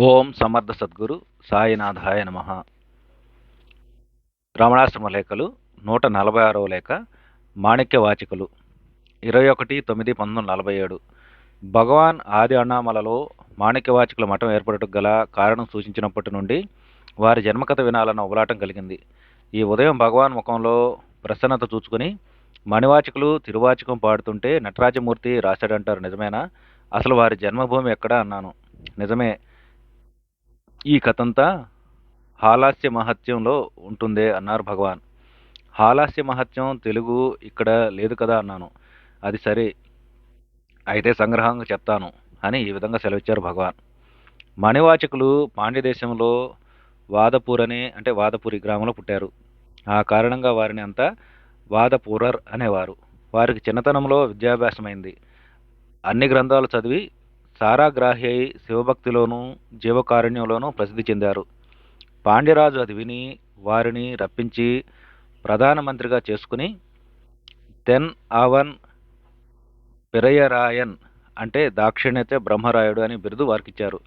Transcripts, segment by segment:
ఓం సమర్థ సద్గురు సాయినాథాయ నమ. రమణాశ్రమ లేఖలు నూట నలభై ఆరవ లేఖ మాణిక్య వాచికలు ఇరవై ఒకటి తొమ్మిది పంతొమ్మిది నలభై ఏడు. భగవాన్ ఆది అన్నామలలో మాణిక్య వాచికల మఠం ఏర్పడటకు గల కారణం సూచించినప్పటి నుండి వారి జన్మకథ వినాలన్న ఉబలాటం కలిగింది. ఈ ఉదయం భగవాన్ ముఖంలో ప్రసన్నత చూచుకుని మణివాచకులు తిరువాచకం పాడుతుంటే నటరాజమూర్తి రాశాడంటారు నిజమేనా? అసలు వారి జన్మభూమి ఎక్కడా? అన్నాను. నిజమే. ఈ కథంతా హాలాస్య మహత్యంలో ఉంటుందే అన్నారు భగవాన్. హాలాస్య మహత్యం తెలుగు ఇక్కడ లేదు కదా అన్నాను. అది సరే. అయితే సంగ్రహంగా చెప్తాను అని ఈ విధంగా సెలవిచ్చారు భగవాన్. మణివాచకులు పాండ్యదేశంలో వాదపూర్ అని అంటే వాదపూరి గ్రామంలో పుట్టారు. ఆ కారణంగా వారిని అంతా వాదపూరర్ అనేవారు. వారికి చిన్నతనంలో విద్యాభ్యాసమైంది. అన్ని గ్రంథాలు చదివి సారాగ్రాహ్యై శివభక్తిలోనూ జీవకారుణ్యంలోనూ ప్రసిద్ధి చెందారు. పాండ్యరాజు అది విని వారిని రప్పించి ప్రధానమంత్రిగా చేసుకుని తెన్ ఆవన్ పిరయరాయన్ అంటే దాక్షిణ్యత బ్రహ్మరాయుడు అని బిరుదు వారికిచ్చారు.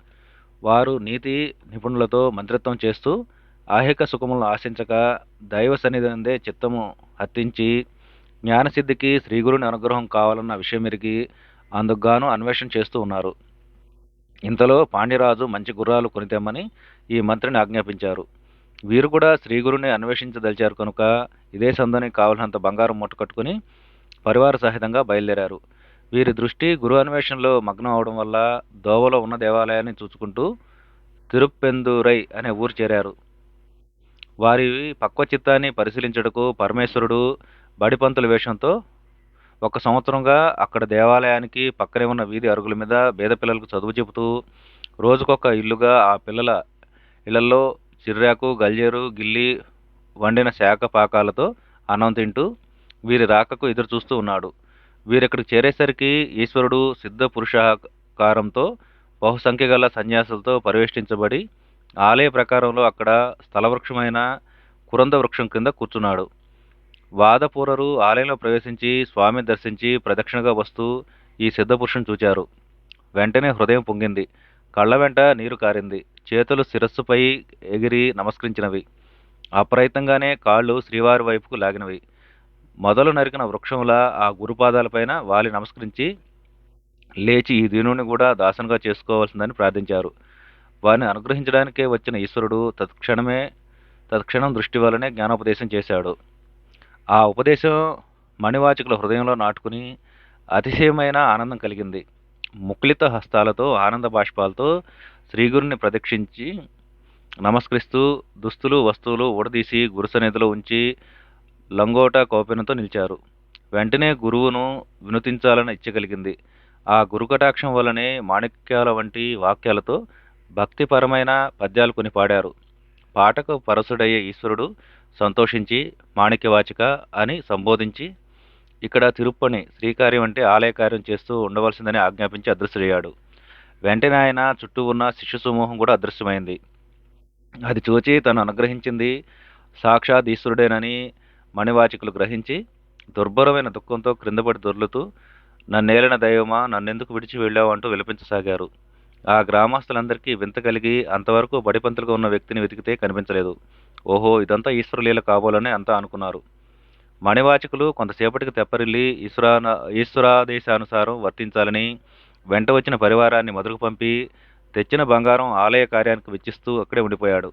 వారు నీతి నిపుణులతో మంత్రిత్వం చేస్తూ ఆహిక సుఖములను ఆశించక దైవ సన్నిధి చిత్తము హత్తించి జ్ఞానసిద్ధికి శ్రీగురుని అనుగ్రహం కావాలన్న విషయం ఎరిగి అందుకుగాను అన్వేషణ చేస్తూ ఉన్నారు. ఇంతలో పాండ్యరాజు మంచి గుర్రాలు కొనితేమని ఈ మంత్రిని ఆజ్ఞాపించారు. వీరు కూడా శ్రీగురుని అన్వేషించదలిచారు కనుక ఇదే సందానికి కావలసినంత బంగారం మూట కట్టుకుని పరివార సహితంగా బయలుదేరారు. వీరి దృష్టి గురు అన్వేషణలో మగ్నం అవడం వల్ల దోవలో ఉన్న దేవాలయాన్ని చూసుకుంటూ తిరుప్పెందురై అనే ఊరు చేరారు. వారి పక్వ చిత్తాన్ని పరిశీలించడకు పరమేశ్వరుడు బడిపంతుల వేషంతో ఒక సంవత్సరంగా అక్కడ దేవాలయానికి పక్కనే ఉన్న వీధి అరుగుల మీద పేద పిల్లలకు చదువు చెబుతూ రోజుకొక ఇల్లుగా ఆ పిల్లల ఇళ్ళలో చిర్రాకు గల్జేరు గిల్లి వండిన శాఖ పాకాలతో అన్నం తింటూ వీరి రాకకు ఎదురు చూస్తూ ఉన్నాడు. వీరిక్కడికి చేరేసరికి ఈశ్వరుడు సిద్ధ పురుషాకారంతో బహుసంఖ్య గల సన్యాసులతో పరివేష్టించబడి ఆలయ ప్రకారంలో అక్కడ స్థలవృక్షమైన కురంద వృక్షం కింద కూర్చున్నాడు. వాదపూరరు ఆలయంలో ప్రవేశించి స్వామిని దర్శించి ప్రదక్షిణగా వస్తూ ఈ సిద్ధపురుషుని చూచారు. వెంటనే హృదయం పొంగింది. కళ్ళ వెంట నీరు కారింది. చేతులు శిరస్సుపై ఎగిరి నమస్కరించినవి. అప్రయత్నంగానే కాళ్ళు శ్రీవారి వైపుకు లాగినవి. మొదలు నరికిన వృక్షంలా ఆ గురుపాదాలపైన వాలి నమస్కరించి లేచి ఈ దీనుని కూడా దాసనుగా చేసుకోవాల్సిందని ప్రార్థించారు. వారిని అనుగ్రహించడానికే వచ్చిన ఈశ్వరుడు తత్క్షణమే తత్క్షణం దృష్టి వల్లనే జ్ఞానోపదేశం చేశాడు. ఆ ఉపదేశం మణివాచకుల హృదయంలో నాటుకుని అతిశయమైన ఆనందం కలిగింది. ముక్లిత హస్తాలతో ఆనంద బాష్పాలతో శ్రీగురుని ప్రదక్షించి నమస్కరిస్తూ దుస్తులు వస్తువులు ఊడదీసి గురుసన్నిధిలో ఉంచి లంగోట కోపెనతో నిలిచారు. వెంటనే గురువును వినుతించాలని ఇచ్చగలిగింది ఆ గురుకటాక్షం వల్లనే మాణిక్యాల వంటి వాక్యాలతో భక్తిపరమైన పద్యాలు కొని పాడారు. పాటకు పరసుడయ్యే ఈశ్వరుడు సంతోషించి మాణిక్యవాచిక అని సంబోధించి ఇక్కడ తిరుప్పని శ్రీకార్యం అంటే ఆలయ కార్యం చేస్తూ ఉండవలసిందని ఆజ్ఞాపించి అదృశ్యయ్యాడు వెంటనే ఆయన చుట్టూ ఉన్న శిష్య సమూహం కూడా అదృశ్యమైంది. అది చూచి తను అనుగ్రహించింది సాక్షాత్ ఈశ్వరుడేనని మణివాచికులు గ్రహించి దుర్భరమైన దుఃఖంతో క్రిందపడి దొర్లుతూ నన్నేలిన దైవమా? నన్నెందుకు విడిచి వెళ్ళావు? అంటూ విలపించసాగారు. ఆ గ్రామస్తులందరికీ వింత కలిగి అంతవరకు బడిపంతులుగా ఉన్న వ్యక్తిని వెతికితే కనిపించలేదు. ఓహో ఇదంతా ఈశ్వరలీల కాబోలని అంతా అనుకున్నారు. మణివాచకులు కొంతసేపటికి తెప్పరిల్లి ఈశ్వరా ఈశ్వరాదేశానుసారం వర్తించాలని వెంట వచ్చిన పరివారాన్ని మొదలుకు పంపి తెచ్చిన బంగారం ఆలయ కార్యానికి వెచ్చిస్తూ అక్కడే ఉండిపోయాడు.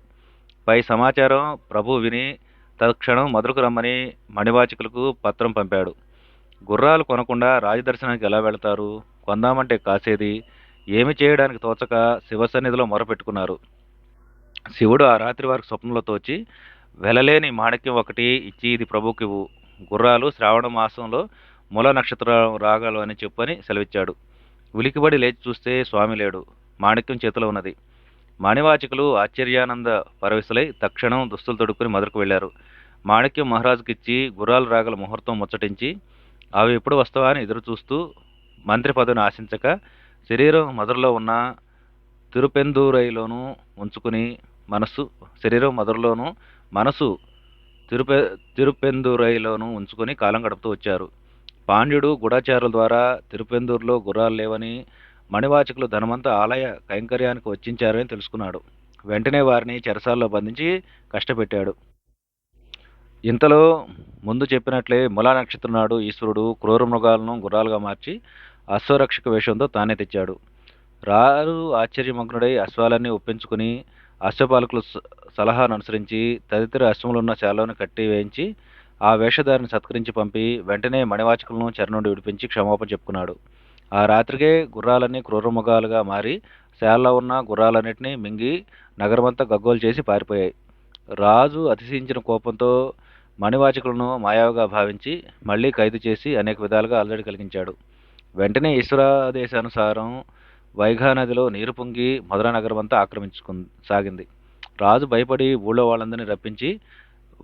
పై సమాచారం ప్రభు విని తక్షణం మొదలుకు రమ్మని మణివాచకులకు పత్రం పంపాడు. గుర్రాలు కొనకుండా రాజదర్శనానికి ఎలా వెళతారు? కొందామంటే కాసేది? ఏమి చేయడానికి తోచక శివసన్నిధిలో మొరపెట్టుకున్నారు. శివుడు ఆ రాత్రి వారికి స్వప్నంలో తోచి వెలలేని మాణిక్యం ఒకటి ఇచ్చి ఇది ప్రభుకివు గుర్రాలు శ్రావణ మాసంలో మూల నక్షత్రం రాగాలు అని చెప్పని సెలవిచ్చాడు. ఉలికిబడి లేచి చూస్తే స్వామి లేడు. మాణిక్యం చేతిలో ఉన్నది. మాణివాచకులు ఆశ్చర్యానంద పరవశులై తక్షణం దుస్తులు తొడుక్కుని మొదలుకు వెళ్ళారు మాణిక్యం మహారాజుకిచ్చి గుర్రాలు రాగల ముహూర్తం ముచ్చటించి అవి ఎప్పుడు వస్తావా అని ఎదురు చూస్తూ మంత్రి పదవిని ఆశించక శరీరం మదర్లో ఉన్న తిరుపెందూరైలోనూ ఉంచుకుని మనస్సు శరీరం మొదలులోనూ మనసు తిరుపె తిరుపెందూరైలోనూ ఉంచుకొని కాలం గడుపుతూ వచ్చారు. పాండ్యుడు గుడాచారుల ద్వారా తిరుపెందూరులో గుర్రాలు లేవని మణివాచకులు ధనమంతా ఆలయ కైంకర్యానికి వచ్చించారని తెలుసుకున్నాడు. వెంటనే వారిని చెరసాల్లో బంధించి కష్టపెట్టాడు. ఇంతలో ముందు చెప్పినట్లే ములా నక్షత్రం నాడు ఈశ్వరుడు క్రూర మృగాలను గుర్రాలుగా మార్చి అశ్వరక్షక వేషంతో తానే తెచ్చాడు. రారు ఆశ్చర్యమగ్నుడై అశ్వాలన్నీ ఒప్పించుకుని అశ్వపాలకుల స- సలహాను అనుసరించి తదితర అశ్వములున్న శాలను కట్టి వేయించి ఆ వేషధారిని సత్కరించి పంపి వెంటనే మణివాచకులను చెర నుండి విడిపించి క్షమాపణ చెప్పుకున్నాడు. ఆ రాత్రికే గుర్రాలన్నీ క్రూరముఖాలుగా మారి శాలలో ఉన్న గుర్రాలన్నింటినీ మింగి నగరమంతా గగ్గోలు చేసి పారిపోయాయి. రాజు అతిశయించిన కోపంతో మణివాచకులను మాయావిగా భావించి మళ్ళీ ఖైదు చేసి అనేక విధాలుగా అల్లడి కలిగించాడు. వెంటనే ఈశ్వరాదేశానుసారం వైఘా నదిలో నీరు పొంగి మధురా నగరం అంతా ఆక్రమించుకు సాగింది. రాజు భయపడి ఊళ్ళో వాళ్ళందరినీ రప్పించి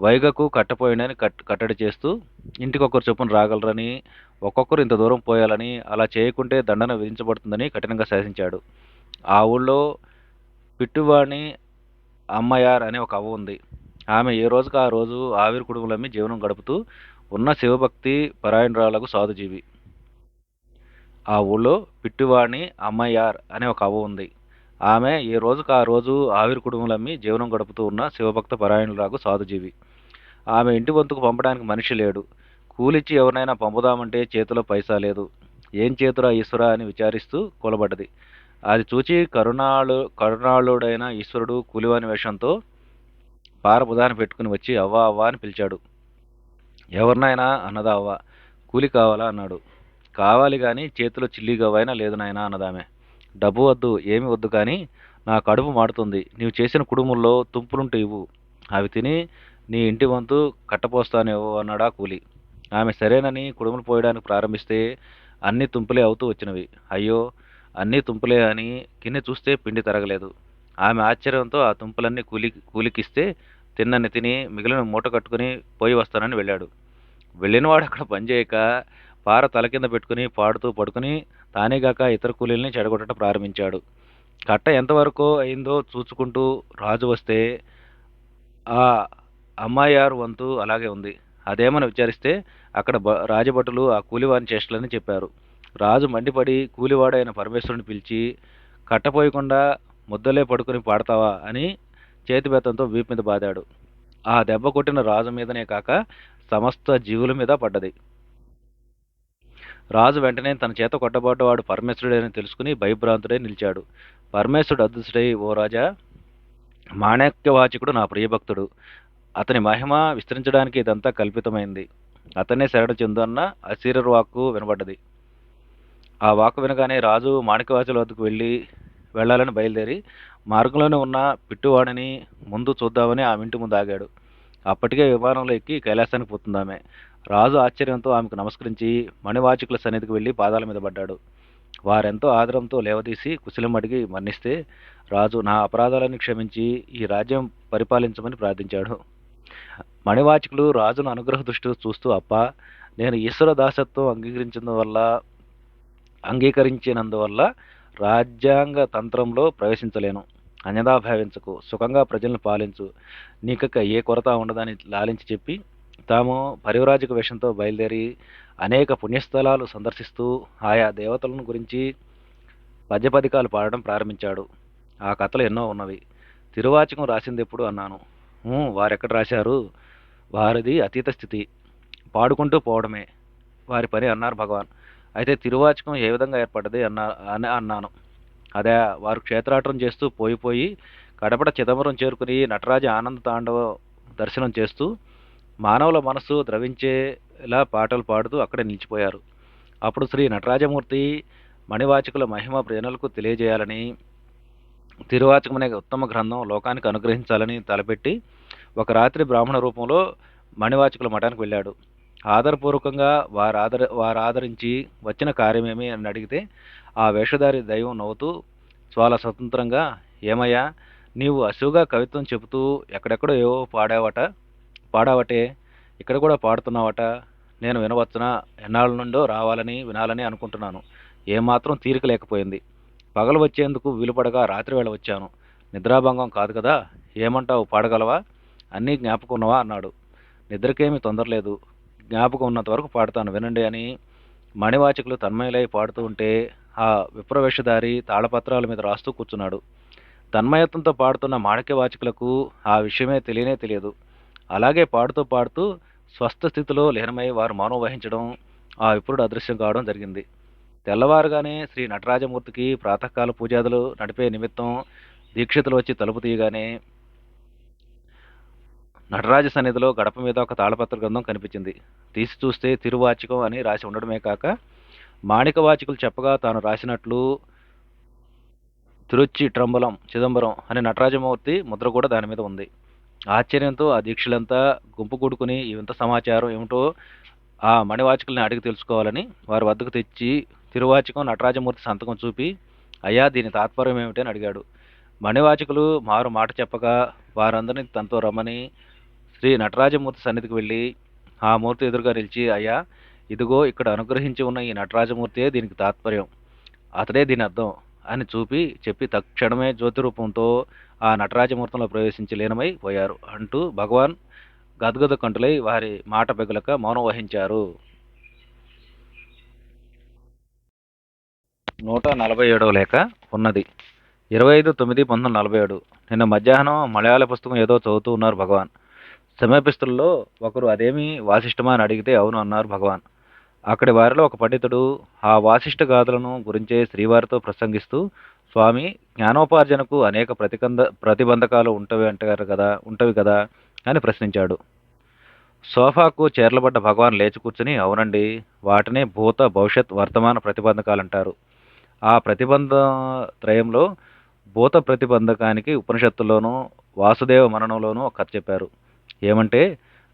వైగకు కట్టపోయిండని కట్ కట్టడి చేస్తూ ఇంటికొకరు చొప్పున రాగలరని ఒక్కొక్కరు ఇంత దూరం పోయాలని అలా చేయకుంటే దండన విధించబడుతుందని కఠినంగా శాసించాడు. ఆ ఊళ్ళో పిట్టువాణి అమ్మయార్ అనే ఒక అవ్వ ఉంది. ఆమె ఏ రోజుకు ఆ రోజు ఆవిరి కుటుంబంలో జీవనం గడుపుతూ ఉన్న శివభక్తి పరాయణరాలకు సాధుజీవి. ఆ ఊళ్ళో పిట్టివాణి అమ్మయార్ అనే ఒక అవ్వ ఉంది. ఆమె ఏ రోజుకు ఆ రోజు ఆవిరి కుటుంబలమ్మి జీవనం గడుపుతూ ఉన్న శివభక్త పరాయణురాకు సాధుజీవి. ఆమె ఇంటి వంతుకు పంపడానికి మనిషి లేడు. కూలిచ్చి ఎవరినైనా పంపుదామంటే చేతిలో పైసా లేదు. ఏం చేతురా ఈశ్వరా అని విచారిస్తూ కూలబడ్డది. అది చూచి కరుణాళు కరుణాళుడైన ఈశ్వరుడు కూలివాని వేషంతో పార పెట్టుకుని వచ్చి అవ్వ అవ్వ అని పిలిచాడు. ఎవరినైనా అన్నదా అవ్వ? కూలి కావాలా? అన్నాడు. కావాలి కానీ చేతిలో చిల్లి గవ్వైనా లేదు నాయనా అన్నదామె. డబ్బు వద్దు ఏమి వద్దు కానీ నా కడుపు మాడుతుంది. నీవు చేసిన కుడుముల్లో తుంపులుంటే ఇవ్వు. అవి తిని నీ ఇంటి వంతు కట్టపోస్తానేవో అన్నాడా కూలి. ఆమె సరేనని కుడుములు పోయడానికి ప్రారంభిస్తే అన్ని తుంపులే అవుతూ వచ్చినవి. అయ్యో అన్నీ తుంపులే అని కింద చూస్తే పిండి తరగలేదు. ఆమె ఆశ్చర్యంతో ఆ తుంపులన్నీ కూలి కూలికిస్తే తిన్నని తిని మిగిలిన మూట కట్టుకుని పోయి వస్తానని వెళ్ళాడు. వెళ్ళినవాడు అక్కడ పనిచేయక పార తల కింద పెట్టుకుని పాడుతూ పడుకుని తానేగాక ఇతర కూలీల్ని చెడగొట్టడం ప్రారంభించాడు. కట్ట ఎంతవరకు అయిందో చూసుకుంటూ రాజు వస్తే ఆ అమ్మాయారు వంతు అలాగే ఉంది. అదేమని విచారిస్తే అక్కడ బ రాజభటులు ఆ కూలివాని చేష్టలని చెప్పారు. రాజు మండిపడి కూలివాడైన పరమేశ్వరుని పిలిచి కట్టపోయకుండా ముద్దలే పడుకుని పాడతావా? అని చేతిబెత్తంతో వీపు మీద బాదాడు. ఆ దెబ్బ కొట్టిన రాజు మీదనే కాక సమస్త జీవుల మీద పడ్డది. రాజు వెంటనే తన చేత కొట్టబడ్డవాడు పరమేశ్వరుడని తెలుసుకుని భయభ్రాంతుడై నిలిచాడు. పరమేశ్వరుడు అదృష్టుడై ఓ రాజా మాణక్యవాచకుడు నా ప్రియభక్తుడు. అతని మహిమ విస్తరించడానికి ఇదంతా కల్పితమైంది. అతనే శరణ చెందన్న అశీర వాక్కు వినబడ్డది. ఆ వాక్కు వినగానే రాజు మాణిక్యవాచుల వద్దకు వెళ్ళి వెళ్ళాలని బయలుదేరి మార్గంలోనే ఉన్న పిట్టువాడిని ముందు చూద్దామని ఆమె ఇంటి ముందు ఆగాడు. అప్పటికే విమానంలో ఎక్కి కైలాసానికి పోతుందామే. రాజు ఆశ్చర్యంతో ఆమెకు నమస్కరించి మణివాచకుల సన్నిధికి వెళ్ళి పాదాల మీద పడ్డాడు. వారెంతో ఆదరంతో లేవదీసి కుశలం అడిగి మన్నిస్తే రాజు నా అపరాధాలను క్షమించి ఈ రాజ్యం పరిపాలించమని ప్రార్థించాడు. మణివాచకులు రాజును అనుగ్రహ దృష్టితో చూస్తూ అప్ప నేను ఈశ్వర దాసత్వం అంగీకరించినందువల్ల అంగీకరించినందువల్ల రాజ్యాంగ తంత్రంలో ప్రవేశించలేను. అన్యదా భావించకు. సుఖంగా ప్రజలను పాలించు. నీకక్క ఏ కొరత ఉండదని లాలించి చెప్పి తాము పరివరాజక వేషంతో బయలుదేరి అనేక పుణ్యస్థలాలు సందర్శిస్తూ ఆయా దేవతలను గురించి పద్యపదికాలు పాడడం ప్రారంభించాడు. ఆ కథలు ఎన్నో ఉన్నవి. తిరువాచకం రాసింది ఎప్పుడు అన్నాను. వారెక్కడ రాశారు? వారిది అతీత స్థితి. పాడుకుంటూ పోవడమే. వారి పని అన్నారు భగవాన్. అయితే తిరువాచకం ఏ విధంగా ఏర్పడ్డది అన్నా అని అన్నాను. అదే వారు క్షేత్రాటనం చేస్తూ పోయిపోయి కడపడ చిదంబరం చేరుకుని నటరాజ ఆనంద తాండవ దర్శనం చేస్తూ మానవుల మనస్సు ద్రవించేలా పాటలు పాడుతూ అక్కడే నిలిచిపోయారు. అప్పుడు శ్రీ నటరాజమూర్తి మణివాచకుల మహిమ ప్రజలకు తెలియజేయాలని తిరువాచకం అనే ఉత్తమ గ్రంథం లోకానికి అనుగ్రహించాలని తలపెట్టి ఒక రాత్రి బ్రాహ్మణ రూపంలో మణివాచకుల మఠానికి వెళ్ళాడు. ఆదరపూర్వకంగా వారు ఆదర వారు ఆదరించి వచ్చిన కార్యమేమి అని అడిగితే ఆ వేషధారి దైవం నవ్వుతూ చాలా స్వతంత్రంగా ఏమయ్యా నీవు అసువుగా కవిత్వం చెబుతూ ఎక్కడెక్కడో ఏవో పాడావట పాడావటే ఇక్కడ కూడా పాడుతున్నావట. నేను వినవచ్చునా? ఎన్నాళ్ళ నుండో రావాలని వినాలని అనుకుంటున్నాను. ఏమాత్రం తీరిక లేకపోయింది. పగలు వచ్చేందుకు వీలుపడగా రాత్రి వేళ వచ్చాను. నిద్రాభంగం కాదు కదా? ఏమంటావు? పాడగలవా? అన్నీ జ్ఞాపకం ఉన్నవా అన్నాడు. నిద్రకేమీ తొందర లేదు. జ్ఞాపకం ఉన్నంత వరకు పాడతాను. వినండి అని మణివాచకులు తన్మయులై పాడుతూ ఉంటే ఆ విప్రవేశదారి తాళపత్రాల మీద రాస్తూ కూర్చున్నాడు. తన్మయత్వంతో పాడుతున్న మాణిక్యవాచకులకు ఆ విషయమే తెలియనే తెలియదు. అలాగే పాడుతూ పాడుతూ స్వస్థ స్థితిలో లీనమై వారు మౌనం వహించడం ఆ విప్రుడు అదృశ్యం కావడం జరిగింది. తెల్లవారుగానే శ్రీ నటరాజమూర్తికి ప్రాతకాల పూజాదులు నడిపే నిమిత్తం దీక్షితులు వచ్చి తలుపు తీయగానే నటరాజ సన్నిధిలో గడప మీద ఒక తాళపత్ర గ్రంథం కనిపించింది. తీసి చూస్తే తిరువాచికం అని రాసి ఉండడమే కాక మాణికవాచికులు చెప్పగా తాను రాసినట్లు తిరుచి ట్రంబలం చిదంబరం అనే నటరాజమూర్తి ముద్ర కూడా దాని మీద ఉంది. ఆశ్చర్యంతో ఆ దీక్షలంతా గుంపు కూడుకుని ఇంత సమాచారం ఏమిటో ఆ మణివాచకుల్ని అడిగి తెలుసుకోవాలని వారి వద్దకు తెచ్చి తిరువాచకం నటరాజమూర్తి సంతకం చూపి అయ్యా దీని తాత్పర్యం ఏమిటని అని అడిగాడు. మణివాచకులు మారు మాట చెప్పగా వారందరినీ తనతో రమ్మని శ్రీ నటరాజమూర్తి సన్నిధికి వెళ్ళి ఆ మూర్తి ఎదురుగా నిలిచి అయ్యా ఇదిగో ఇక్కడ అనుగ్రహించి ఉన్న ఈ నటరాజమూర్తియే దీనికి తాత్పర్యం. అతడే దీని అర్థం. అని చూపి చెప్పి తక్షణమే జ్యోతి రూపంతో ఆ నటరాజమూర్తంలో ప్రవేశించి లీనమై పోయారు అంటూ భగవాన్ గద్గద కంటులై వారి మాట పెగులక మౌనం వహించారు. నూట నలభై ఏడవ లేఖ ఉన్నది. ఇరవై ఐదు తొమ్మిది పంతొమ్మిది నలభై ఏడు. నిన్న మధ్యాహ్నం మలయాళ పుస్తకం ఏదో చదువుతూ ఉన్నారు భగవాన్. సమీపిస్తుల్లో ఒకరు అదేమి వాసిష్టమా అని అడిగితే అవును అన్నారు భగవాన్. అక్కడి వారిలో ఒక పండితుడు ఆ వాసిష్ఠ గాథలను గురించే శ్రీవారితో ప్రసంగిస్తూ స్వామి జ్ఞానోపార్జనకు అనేక ప్రతికంద ప్రతిబంధకాలు ఉంటవి అంటారు కదా ఉంటవి కదా అని ప్రశ్నించాడు. సోఫాకు చేర్లబడ్డ భగవాన్ లేచి కూర్చుని అవునండి వాటినే భూత భవిష్యత్ వర్తమాన ప్రతిబంధకాలు అంటారు ఆ ప్రతిబంధ త్రయంలో భూత ప్రతిబంధకానికి ఉపనిషత్తుల్లోనూ వాసుదేవ మరణంలోనూ ఒక కథ చెప్పారు. ఏమంటే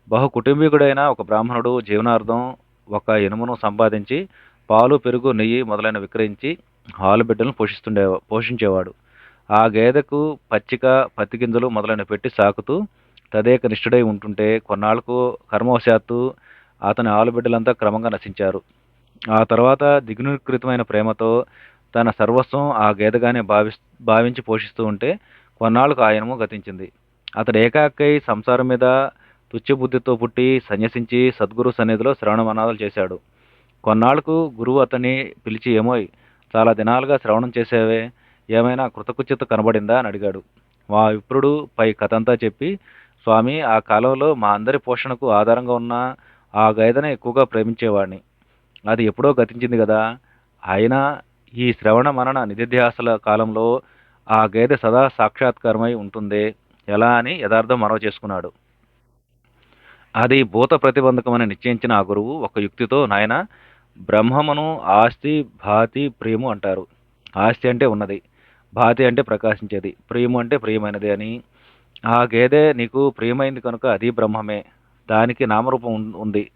బహు కుటుంబీకుడైన ఒక బ్రాహ్మణుడు జీవనార్థం ఒక ఇనుమును సంపాదించి పాలు పెరుగు నెయ్యి మొదలైన విక్రయించి హాలు బిడ్డలను పోషిస్తుండే పోషించేవాడు. ఆ గేదెకు పచ్చిక పత్తి గింజలు మొదలైన పెట్టి సాకుతూ తదేక నిష్ఠుడై ఉంటుంటే కొన్నాళ్ళకు కర్మవశాత్తు అతని ఆలుబిడ్డలంతా క్రమంగా నశించారు. ఆ తర్వాత దిగ్నికృతమైన ప్రేమతో తన సర్వస్వం ఆ గేదెగానే భావి భావించి పోషిస్తూ ఉంటే కొన్నాళ్ళకు ఆయనము గతించింది. అతడు ఏకాకై సంసారం మీద తుచ్చబుద్ధితో పుట్టి సన్యసించి సద్గురు సన్నిధిలో శ్రవణ మనాదాలు చేశాడు. కొన్నాళ్ళకు గురువు అతన్ని పిలిచి ఏమోయ్ చాలా దినాలుగా శ్రవణం చేసేవే ఏమైనా కృతకృత్యత కనబడిందా? అని అడిగాడు. మా విప్రుడు పై కథంతా చెప్పి స్వామి ఆ కాలంలో మా అందరి పోషణకు ఆధారంగా ఉన్న ఆ గైదనే ఎక్కువగా ప్రేమించేవాడిని. అది ఎప్పుడో గతించింది కదా. అయినా ఈ శ్రవణ మనన నిధిధ్యాసల కాలంలో ఆ గేదె సదా సాక్షాత్కారమై ఉంటుంది ఎలా అని యథార్థం మనవ చేసుకున్నాడు. అది భూత ప్రతిబంధకమని నిశ్చయించిన ఆ గురువు ఒక యుక్తితో నాయన బ్రహ్మమును ఆస్తి భాతి ప్రియము అంటారు. ఆస్తి అంటే ఉన్నది భాతి అంటే ప్రకాశించేది ప్రియము అంటే ప్రియమైనది అని. ఆ గేదె నీకు ప్రియమైంది కనుక అది బ్రహ్మమే. దానికి నామరూపం ఉంది.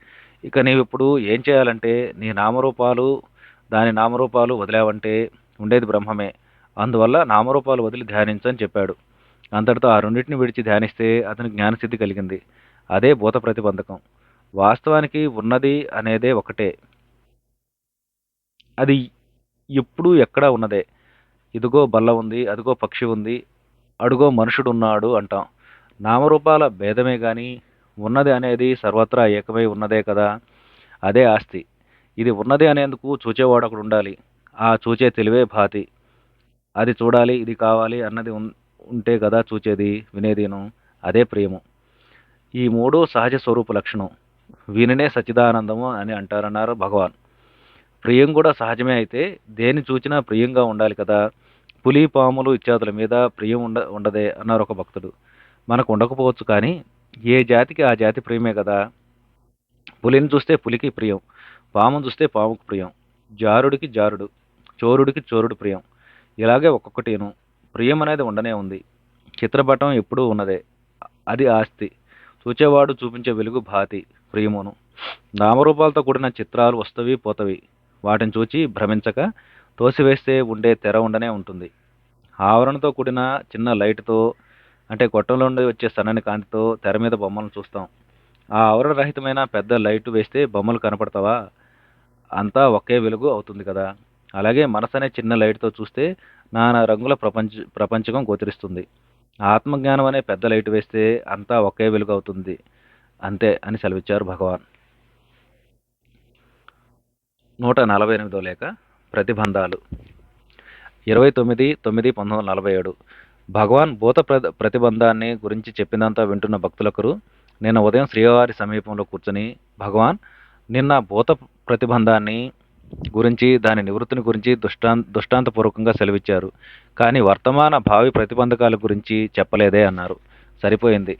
ఇక నీవిప్పుడు ఏం చేయాలంటే నీ నామరూపాలు దాని నామరూపాలు వదిలావంటే ఉండేది బ్రహ్మమే. అందువల్ల నామరూపాలు వదిలి ధ్యానించని చెప్పాడు. అంతటితో ఆ రెండింటిని విడిచి ధ్యానిస్తే అతనికి జ్ఞానసిద్ధి కలిగింది. అదే భూత ప్రతిబంధకం. వాస్తవానికి ఉన్నది అనేదే ఒకటే. అది ఎప్పుడూ ఎక్కడ ఉన్నదే. ఇదిగో బల్ల ఉంది అదిగో పక్షి ఉంది అడుగో మనుషుడు ఉన్నాడు అంటాం. నామరూపాల భేదమే కానీ ఉన్నది అనేది సర్వత్రా ఏకమై ఉన్నదే కదా? అదే ఆస్తి. ఇది ఉన్నది అనేందుకు చూచేవాడు ఒకడు ఉండాలి. ఆ చూచే తెలివే భాతి. అది చూడాలి ఇది కావాలి అన్నది ఉంటే కదా చూచేది వినేదిను అదే ప్రియము ఈ మూడు సహజ స్వరూప లక్షణం. వీనినే సచిదానందము అని అంటారన్నారు భగవాన్. ప్రియం కూడా సహజమే అయితే దేని చూచినా ప్రియంగా ఉండాలి కదా. పులి పాములు ఇత్యాదుల మీద ప్రియం ఉండ ఉండదే అన్నారు ఒక భక్తుడు. మనకు ఉండకపోవచ్చు కానీ ఏ జాతికి ఆ జాతి ప్రియమే కదా. పులిని చూస్తే పులికి ప్రియం పామును చూస్తే పాముకు ప్రియం జారుడికి జారుడు చోరుడికి చోరుడు ప్రియం. ఇలాగే ఒక్కొక్కటిను. ప్రియం అనేది ఉండనే ఉంది. చిత్రపటం ఎప్పుడూ ఉన్నదే. అది ఆస్తి. చూచేవాడు చూపించే వెలుగు భాతి ప్రియమును నామరూపాలతో కూడిన చిత్రాలు వస్తవి పోతవి. వాటిని చూచి భ్రమించక తోసివేస్తే ఉండే తెర ఉండనే ఉంటుంది. ఆవరణతో కూడిన చిన్న లైట్తో అంటే గొట్టంలో నుండి వచ్చే సన్నని కాంతితో తెర మీద బొమ్మలను చూస్తాం. ఆ ఆవరణ రహితమైన పెద్ద లైట్ వేస్తే బొమ్మలు కనపడతావా? అంతా ఒకే వెలుగు అవుతుంది కదా. అలాగే మనసు అనే చిన్న లైట్తో చూస్తే నానా రంగుల ప్రపంచ ప్రపంచకం గోచరిస్తుంది. ఆత్మజ్ఞానం అనే పెద్ద లైట్ వేస్తే అంతా ఒకే వెలుగు అవుతుంది. అంతే అని సెలవిచ్చారు భగవాన్. నూట నలభై ఎనిమిదో లేక ప్రతిబంధాలు. ఇరవై తొమ్మిది తొమ్మిది పంతొమ్మిది వందల నలభై ఏడు. భగవాన్ భూత ప్ర ప్రతిబంధాన్ని గురించి చెప్పినంతా వింటున్న భక్తులకు నిన్న ఉదయం శ్రీవారి సమీపంలో కూర్చొని భగవాన్ నిన్న భూత ప్రతిబంధాన్ని గురించి దాని నివృత్తిని గురించి దుష్టాం దుష్టాంతపూర్వకంగా సెలవిచ్చారు. కానీ వర్తమాన భావి ప్రతిబంధకాల గురించి చెప్పలేదే అన్నారు. సరిపోయింది.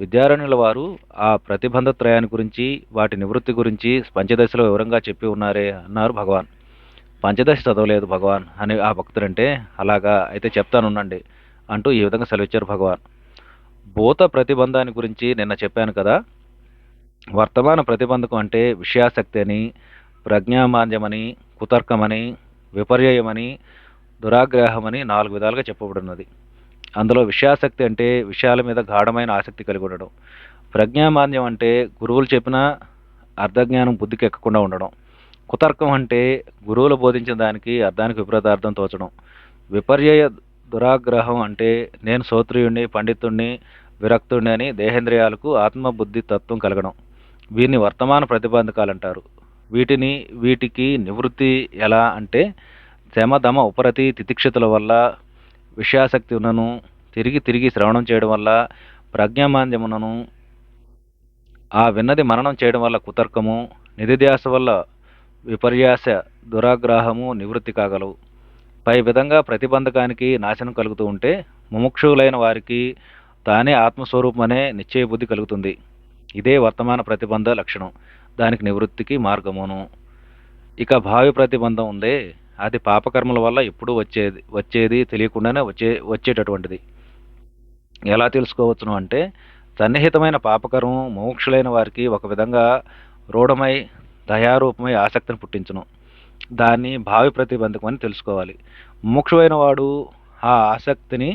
విద్యారణ్యుల వారు ఆ ప్రతిబంధత్రయాన్ని గురించి వాటి నివృత్తి గురించి పంచదశలో వివరంగా చెప్పి ఉన్నారే అన్నారు భగవాన్. పంచదశ చదవలేదు భగవాన్ అని ఆ భక్తుడంటే అలాగా అయితే చెప్తానుండండి అంటూ ఈ విధంగా సెలవిచ్చారు భగవాన్. భూత ప్రతిబంధాన్ని గురించి నిన్న చెప్పాను కదా? వర్తమాన ప్రతిబంధకం అంటే విషయాసక్తి అని ప్రజ్ఞామాంద్యమని కుతర్కమని విపర్యయమని దురాగ్రహమని నాలుగు విధాలుగా చెప్పబడినది. అందులో విషయాసక్తి అంటే విషయాల మీద గాఢమైన ఆసక్తి కలిగి ఉండడం. ప్రజ్ఞామాంద్యం అంటే గురువులు చెప్పిన అర్ధజ్ఞానం బుద్ధికి ఎక్కకుండా ఉండడం. కుతర్కం అంటే గురువులు బోధించిన దానికి అర్థానికి విపరీతార్థం తోచడం. విపర్యయ దురాగ్రహం అంటే నేను సోత్రియుణ్ణి పండితుణ్ణి విరక్తుణ్ణి అని దేహేంద్రియాలకు ఆత్మబుద్ధి తత్వం కలగడం. వీరిని వర్తమాన ప్రతిబంధకాలు అంటారు. వీటిని వీటికి నివృత్తి ఎలా అంటే శమధమ ఉపరతి తితిక్షతుల వల్ల విషయాసక్తి ఉన్నను తిరిగి తిరిగి శ్రవణం చేయడం వల్ల ప్రజ్ఞామాంద్యమునను ఆ విన్నది మరణం చేయడం వల్ల కుతర్కము నిధిధ్యాస వల్ల విపర్యాస దురాగ్రహము నివృత్తి కాగలవు. పై విధంగా ప్రతిబంధకానికి నాశనం కలుగుతూ ఉంటే ముముక్షువులైన వారికి తానే ఆత్మస్వరూపమనే నిశ్చయ బుద్ధి కలుగుతుంది. ఇదే వర్తమాన ప్రతిబంధ లక్షణం. దానికి నివృత్తికి మార్గమును. ఇక భావి ప్రతిబంధం ఉందే అది పాపకర్మల వల్ల ఎప్పుడూ వచ్చేది వచ్చేది తెలియకుండానే వచ్చే వచ్చేటటువంటిది. ఎలా తెలుసుకోవచ్చును అంటే సన్నిహితమైన పాపకర్మం మోక్షులైన వారికి ఒక విధంగా రూఢమై దయారూపమై ఆసక్తిని పుట్టించును. దాన్ని భావి ప్రతిబంధకం అని తెలుసుకోవాలి. మోక్షమైన వాడు ఆ ఆసక్తిని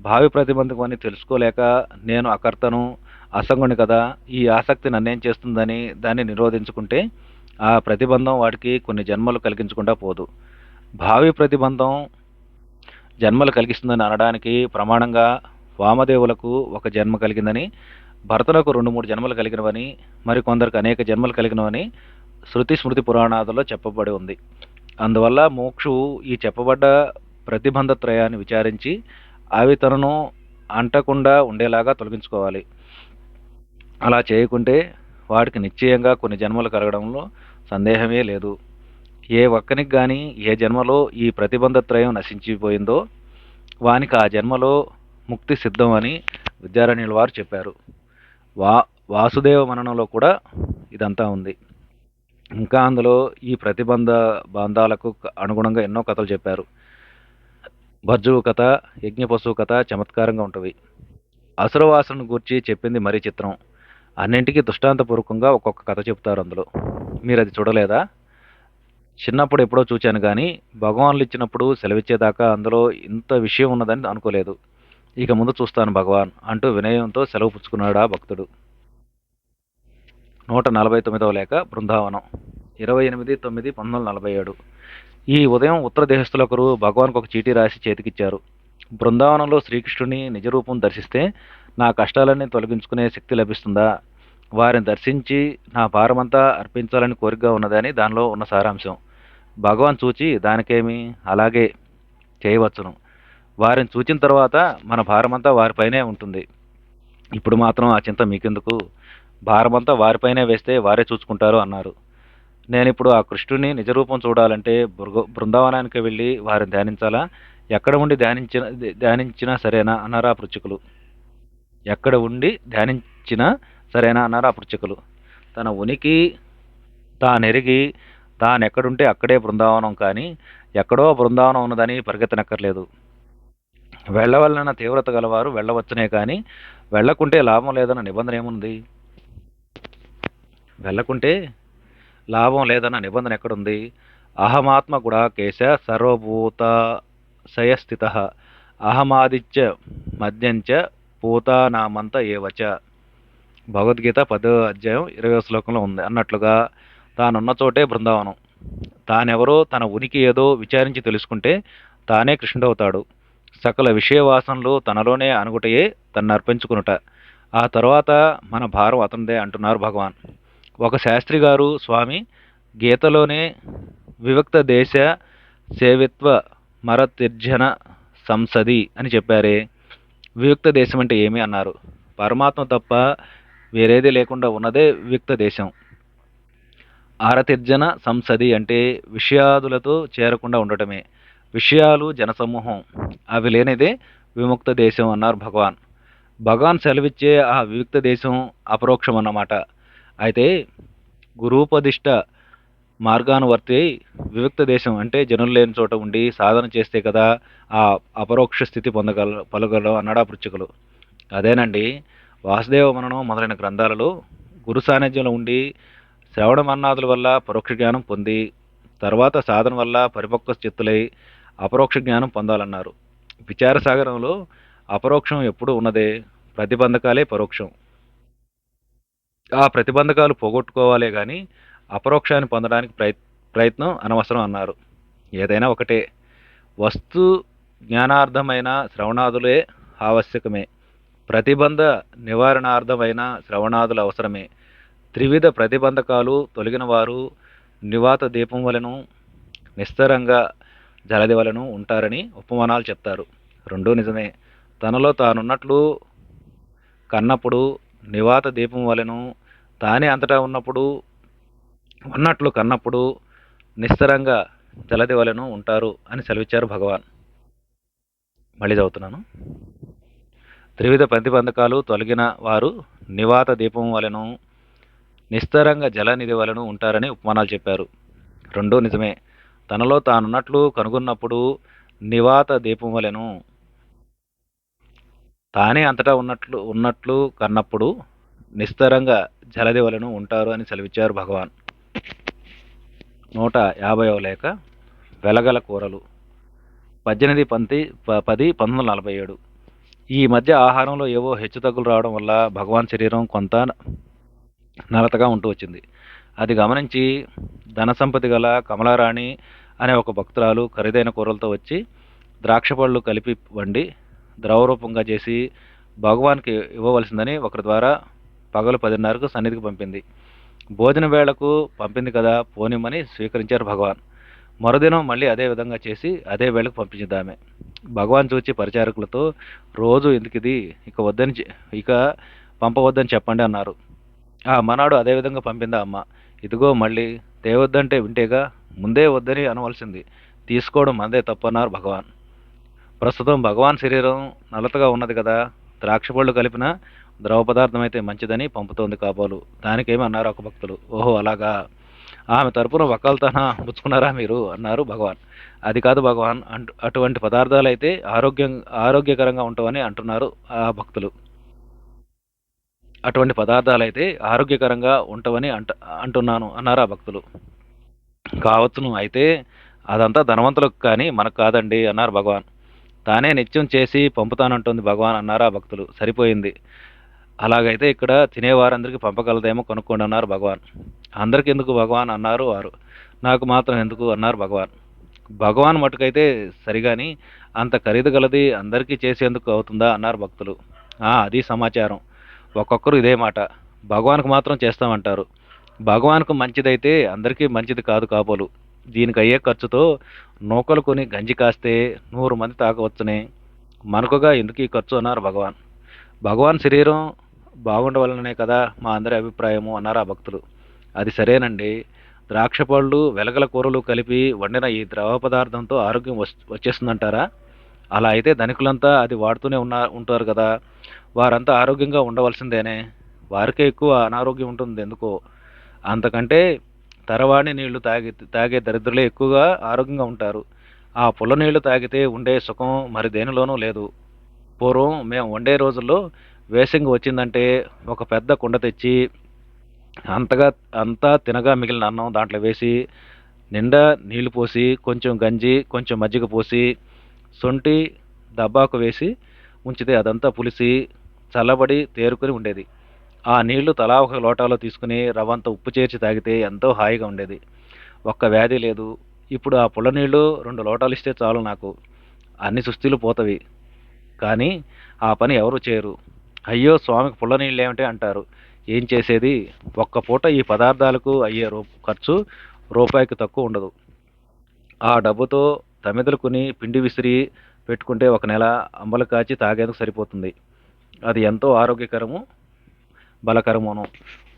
భావి ప్రతిబంధకం అని తెలుసుకోలేక నేను అకర్తను అసంగుని కదా. ఈ ఆసక్తి నన్నేం చేస్తుందని దాన్ని నిరోధించుకుంటే ఆ ప్రతిబంధం వాడికి కొన్ని జన్మలు కలిగించకుండా పోదు. భావి ప్రతిబంధం జన్మలు కలిగిస్తుందని అనడానికి ప్రమాణంగా వామదేవులకు ఒక జన్మ కలిగిందని భరతులకు రెండు మూడు జన్మలు కలిగినవని మరి కొందరికి అనేక జన్మలు కలిగినవని శృతి స్మృతి పురాణాదుల్లో చెప్పబడి ఉంది. అందువల్ల మోక్షు ఈ చెప్పబడ్డ ప్రతిబంధత్రయాన్ని విచారించి అవి తనను అంటకుండా ఉండేలాగా తొలగించుకోవాలి. అలా చేయకుంటే వాడికి నిశ్చయంగా కొన్ని జన్మలు కలగడంలో సందేహమే లేదు. ఏ ఒక్కనికి కానీ ఏ జన్మలో ఈ ప్రతిబంధత్రయం నశించిపోయిందో వానికి ఆ జన్మలో ముక్తి సిద్ధం అని విద్యారణ్యుల వారు చెప్పారు. వా వాసుదేవ మననంలో కూడా ఇదంతా ఉంది. ఇంకా అందులో ఈ ప్రతిబంధ బంధాలకు అనుగుణంగా ఎన్నో కథలు చెప్పారు. భర్జువు కథ యజ్ఞపశువు కథ చమత్కారంగా ఉంటవి. అసురవాసనను గూర్చి చెప్పింది మరీ చిత్రం. అన్నింటికీ దృష్టాంతపూర్వకంగా ఒక్కొక్క కథ చెప్తారు అందులో. మీరు అది చూడలేదా? చిన్నప్పుడు ఎప్పుడో చూచాను కానీ భగవాన్లు ఇచ్చినప్పుడు సెలవిచ్చేదాకా అందులో ఇంత విషయం ఉన్నదని అనుకోలేదు. ఇక ముందు చూస్తాను భగవాన్ అంటూ వినయంతో సెలవు పుచ్చుకున్నాడు ఆ భక్తుడు. నూట నలభై తొమ్మిదవ లేఖ బృందావనం. ఇరవై ఎనిమిది తొమ్మిది పంతొమ్మిది నలభై ఏడు. ఈ ఉదయం ఉత్తర దేశస్తులొకరు భగవాన్కు ఒక చీటీ రాసి చేతికిచ్చారు. బృందావనంలో శ్రీకృష్ణుని నిజరూపం దర్శిస్తే నా కష్టాలన్నీ తొలగించుకునే శక్తి లభిస్తుందా? వారిని దర్శించి నా భారమంతా అర్పించాలని కోరికగా ఉన్నదని దానిలో ఉన్న సారాంశం. భగవాన్ చూచి దానికేమి అలాగే చేయవచ్చును. వారిని చూచిన తర్వాత మన భారమంతా వారిపైనే ఉంటుంది. ఇప్పుడు మాత్రం ఆ చింత మీకెందుకు? భారమంతా వారిపైనే వేస్తే వారే చూసుకుంటారు అన్నారు. నేను ఇప్పుడు ఆ కృష్ణుని నిజరూపం చూడాలంటే బృగ బృందావనానికి వెళ్ళి వారిని ధ్యానించాలా? ఎక్కడ ఉండి ధ్యానించిన ధ్యానించినా సరేనా? అన్నారు ఆ పృచ్చుకులు ఎక్కడ ఉండి ధ్యానించినా సరేనా అన్నారు ఆ తన ఉనికి తానెరిగి తానెక్కడుంటే అక్కడే బృందావనం కానీ ఎక్కడో బృందావనం ఉన్నదని పరిగెత్తనక్కర్లేదు. వెళ్ళవలన తీవ్రత గలవారు వెళ్ళవచ్చునే కానీ వెళ్ళకుంటే లాభం లేదన్న నిబంధన ఏముంది? వెళ్ళకుంటే లాభం లేదన్న నిబంధన ఎక్కడుంది? అహమాత్మ గుడాకేశ సర్వభూత శయస్థిత అహమాదిత్య మద్యంచ పూతానామంత ఏవచ భగవద్గీత పదో అధ్యాయం ఇరవై శ్లోకంలో ఉంది. అన్నట్లుగా తానున్న చోటే బృందావనం. తానెవరో తన ఉనికి ఏదో విచారించి తెలుసుకుంటే తానే కృష్ణుడవుతాడు. సకల విషయవాసనలు తనలోనే అనుగుటయే తన్నర్పించుకునుట. ఆ తర్వాత మన భారం అతనిదే అంటున్నారు భగవాన్. ఒక శాస్త్రి గారు స్వామి గీతలోనే వివక్త దేశ సేవిత్వ మరతిర్జన సంసది అని చెప్పారే. వియుక్త దేశం అంటే ఏమి అన్నారు? పరమాత్మ తప్ప వేరేది లేకుండా ఉన్నదే వియుక్త దేశం. ఆరతిర్జన సంసది అంటే విషయాదులతో చేరకుండా ఉండటమే. విషయాలు జనసమూహం. అవి లేనిదే విముక్త దేశం అన్నారు భగవాన్. భగవాన్ సెలవిచ్చే ఆ వియుక్త దేశం అపరోక్షం అన్నమాట అయితే గురూపదిష్ట మార్గానువర్తి వివిక్త దేశం అంటే జనులు లేని చోట ఉండి సాధన చేస్తే కదా ఆ అపరోక్ష స్థితి పొందగల పలగలం అన్నాడా పృచ్చుకలు అదేనండి. వాసుదేవ మననం మొదలైన గ్రంథాలలో గురు సాన్నిధ్యంలో ఉండి శ్రవణ మన్నాదుల వల్ల పరోక్ష జ్ఞానం పొంది తర్వాత సాధన వల్ల పరిపక్వ చిత్తులై అపరోక్ష జ్ఞానం పొందాలన్నారు. విచారసాగరంలో అపరోక్షం ఎప్పుడు ఉన్నదే? ప్రతిబంధకాలే పరోక్షం. ఆ ప్రతిబంధకాలు పోగొట్టుకోవాలే కానీ అపరోక్షాన్ని పొందడానికి ప్రయత్ ప్రయత్నం అనవసరం అన్నారు. ఏదైనా ఒకటే. వస్తు జ్ఞానార్థమైన శ్రవణాదులే ఆవశ్యకమే. ప్రతిబంధ నివారణార్థమైన శ్రవణాదులు అవసరమే. త్రివిధ ప్రతిబంధకాలు తొలగిన వారు నివాత దీపం వలను నిస్తరంగా జలది వలను ఉంటారని ఉపమానాలు చెప్తారు. రెండూ నిజమే. తనలో తానున్నట్లు కన్నప్పుడు నివాత దీపం వలను తానే అంతటా ఉన్నప్పుడు ఉన్నట్లు కన్నప్పుడు నిస్తరంగా జలది వలెను ఉంటారు అని సెలవిచ్చారు భగవాన్. మళ్ళీ చదువుతున్నాను. త్రివిధ ప్రతిబంధకాలు తొలగిన వారు నివాత దీపం వలెను నిస్తరంగా జలనిధి వలన ఉంటారని ఉపమానాలు చెప్పారు. రెండూ నిజమే. తనలో తానున్నట్లు కనుగొన్నప్పుడు నివాత దీపం వలెను తానే అంతటా ఉన్నట్లు ఉన్నట్లు కన్నప్పుడు నిస్తరంగా జలది వలన ఉంటారు అని సెలవిచ్చారు భగవాన్. నూట యాభైవ లేఖ వెలగల కూరలు. పద్దెనిమిది పంతి ప- పది పంతొమ్మిది వందల నలభై ఏడు. ఈ మధ్య ఆహారంలో ఏవో హెచ్చుతగ్గులు రావడం వల్ల భగవాన్ శరీరం కొంత నలతగా ఉంటూ వచ్చింది. అది గమనించి ధన సంపతి గల కమలారాణి అనే ఒక భక్తురాలు ఖరీదైన కూరలతో వచ్చి ద్రాక్ష పళ్ళు కలిపి వండి ద్రవరూపంగా చేసి భగవాన్కి ఇవ్వవలసిందని ఒకరి ద్వారా పగలు పదిన్నరకు సన్నిధికి పంపింది. భోజన వేళకు పంపింది కదా పోనిమ్మని స్వీకరించారు భగవాన్. మరుదినం మళ్ళీ అదే విధంగా చేసి అదే వేళకు పంపించింది భగవాన్ చూచి పరిచారకులతో రోజు ఎందుకు ఇది ఇక వద్దని ఇక పంపవద్దని చెప్పండి అన్నారు. ఆ మనాడు అదే విధంగా పంపిందా అమ్మ? ఇదిగో మళ్ళీ తేవద్దంటే వింటేగా ముందే వద్దని అనవలసింది. తీసుకోవడం మందే తప్పన్నారు భగవాన్. ప్రస్తుతం భగవాన్ శరీరం నలతగా ఉన్నది కదా ద్రాక్ష పళ్ళు కలిపిన ద్రవ పదార్థం అయితే మంచిదని పంపుతోంది కాబోలు. దానికేమన్నారు ఒక భక్తులు? ఓహో అలాగా. ఆమె తరపున వకాల్తన పుచ్చుకున్నారా మీరు? అన్నారు భగవాన్. అది కాదు భగవాన్ అంటు అటువంటి పదార్థాలు అయితే ఆరోగ్యం ఆరోగ్యకరంగా ఉంటామని అంటున్నారు ఆ భక్తులు. అటువంటి పదార్థాలు అయితే ఆరోగ్యకరంగా ఉంటావని అంట అంటున్నాను అన్నారు ఆ భక్తులు. కావచ్చును అయితే అదంతా ధనవంతులకు కానీ మనకు కాదండి అన్నారు భగవాన్. తానే నిత్యం చేసి పంపుతానంటుంది భగవాన్ అన్నారు ఆ భక్తులు. సరిపోయింది. అలాగైతే ఇక్కడ తినేవారందరికీ పంపగలదేమో కొనుక్కోండి అన్నారు భగవాన్. అందరికి ఎందుకు భగవాన్ అన్నారు వారు. నాకు మాత్రం ఎందుకు అన్నారు భగవాన్. భగవాన్ మటుకైతే సరిగాని అంత ఖరీదు గలది అందరికీ చేసేందుకు అవుతుందా అన్నారు భక్తులు. అది సమాచారం. ఒక్కొక్కరు ఇదే మాట. భగవాన్కు మాత్రం చేస్తామంటారు. భగవాన్కు మంచిదైతే అందరికీ మంచిది కాదు కాబోలు. దీనికి అయ్యే ఖర్చుతో నూకలు కొని గంజి కాస్తే నూరు మంది తాగవచ్చునే. మనకుగా ఎందుకు ఈ ఖర్చు అన్నారు భగవాన్. భగవాన్ శరీరం బాగుండవలననే కదా మా అందరి అభిప్రాయము అన్నారు ఆ భక్తులు. అది సరేనండి. ద్రాక్ష పళ్ళు వెలగల కూరలు కలిపి వండిన ఈ ద్రవ పదార్థంతో ఆరోగ్యం వచ్చేస్తుందంటారా? అలా అయితే ధనికులంతా అది వాడుతూనే ఉన్నా ఉంటారు కదా. వారంతా ఆరోగ్యంగా ఉండవలసిందేనే? వారికే ఎక్కువ అనారోగ్యం ఉంటుంది ఎందుకో? అంతకంటే తరవాణి నీళ్ళు తాగి తాగే దరిద్రులే ఎక్కువగా ఆరోగ్యంగా ఉంటారు. ఆ పుల్ల నీళ్ళు తాగితే ఉండే సుఖం మరి దేనిలోనూ లేదు. పూర్వం మేము వండే రోజుల్లో వేసంగి వచ్చిందంటే ఒక పెద్ద కుండ తెచ్చి అంతగా అంతా తినగా మిగిలిన అన్నం దాంట్లో వేసి నిండా నీళ్ళు పోసి కొంచెం గంజి కొంచెం మజ్జిగ పోసి సొంటి దబ్బాకు వేసి ఉంచితే అదంతా పులిసి చల్లబడి తేరుకొని ఉండేది. ఆ నీళ్ళు తలా ఒక లోటాలో తీసుకుని రవంత ఉప్పు చేర్చి తాగితే ఎంతో హాయిగా ఉండేది. ఒక్క వ్యాధి లేదు. ఇప్పుడు ఆ పుల్ల నీళ్ళు రెండు లోటాలు ఇస్తే చాలు నాకు. అన్ని సుస్థిలు పోతవి. కానీ ఆ పని ఎవరు చేయరు. అయ్యో స్వామికి పుల్ల నీళ్ళు ఏమిటి అంటారు. ఏం చేసేది? ఒక్క పూట ఈ పదార్థాలకు అయ్యే రూ ఖర్చు రూపాయికి తక్కువ ఉండదు. ఆ డబ్బుతో తమిదలు కొని పిండి విసిరి పెట్టుకుంటే ఒక నెల అంబలు కాచి తాగేందుకు సరిపోతుంది. అది ఎంతో ఆరోగ్యకరము బలకరమును.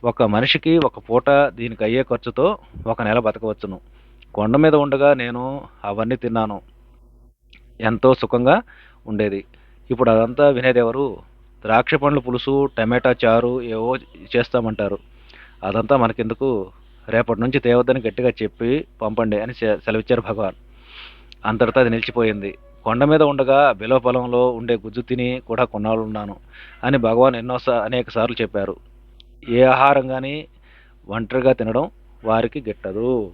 ఒక మనిషికి ఒక పూట దీనికి అయ్యే ఖర్చుతో ఒక నెల బతకవచ్చును. కొండ మీద ఉండగా నేను అవన్నీ తిన్నాను. ఎంతో సుఖంగా ఉండేది. ఇప్పుడు అదంతా వినేదెవరు? ద్రాక్ష పండ్ల పులుసు టమాటా చారు ఏవో చేస్తామంటారు. అదంతా మనకెందుకు? రేపటి నుంచి తేవద్దని గట్టిగా చెప్పి పంపండి అని సెలవిచ్చారు భగవాన్. అంతటితో అది నిలిచిపోయింది. కొండ మీద ఉండగా బిలో పొలంలో ఉండే గుజ్జు తిని కూడా కొన్నాళ్ళున్నాను అని భగవాన్ ఎన్నో అనేక సార్లు చెప్పారు. ఏ ఆహారం కానీ ఒంటరిగా తినడం వారికి గిట్టదు.